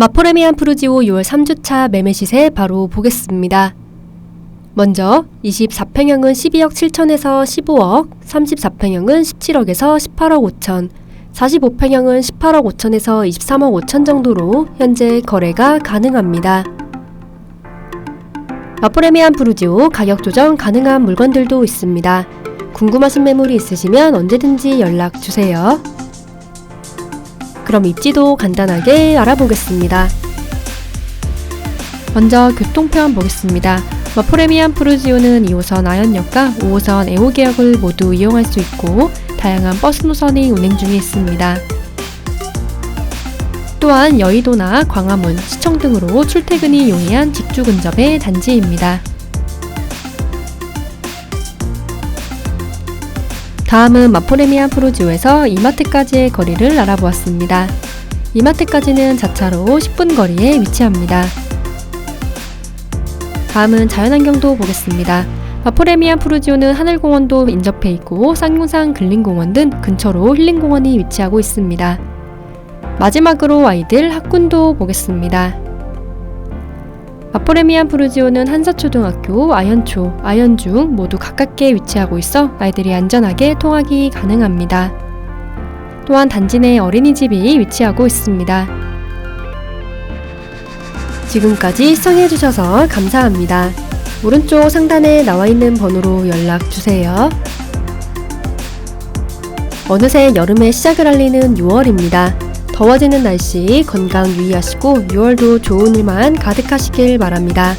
마포레미안 푸르지오 6월 3주차 매매 시세 바로 보겠습니다. 먼저 24평형은 12억 7천에서 15억, 34평형은 17억에서 18억 5천, 45평형은 18억 5천에서 23억 5천 정도로 현재 거래가 가능합니다. 마포레미안 푸르지오 가격 조정 가능한 물건들도 있습니다. 궁금하신 매물이 있으시면 언제든지 연락 주세요. 그럼 입지도 간단하게 알아보겠습니다. 먼저 교통편 보겠습니다. 마포레미안 푸르지오는 2호선 아현역과 5호선 애호개역을 모두 이용할 수 있고 다양한 버스 노선이 운행 중에 있습니다. 또한 여의도나 광화문, 시청 등으로 출퇴근이 용이한 직주 근접의 단지입니다. 다음은 마포레미안 푸르지오에서 이마트까지의 거리를 알아보았습니다. 이마트까지는 자차로 10분 거리에 위치합니다. 다음은 자연환경도 보겠습니다. 마포레미안 푸르지오는 하늘공원도 인접해 있고 쌍용산 근린공원 등 근처로 힐링공원이 위치하고 있습니다. 마지막으로 아이들 학군도 보겠습니다. 마포레미안 푸르지오는 한사초등학교, 아현초, 아현중 모두 가깝게 위치하고 있어 아이들이 안전하게 통학이 가능합니다. 또한 단지 내 어린이집이 위치하고 있습니다. 지금까지 시청해주셔서 감사합니다. 오른쪽 상단에 나와 있는 번호로 연락 주세요. 어느새 여름의 시작을 알리는 6월입니다. 더워지는 날씨 건강 유의하시고 6월도 좋은 일만 가득하시길 바랍니다.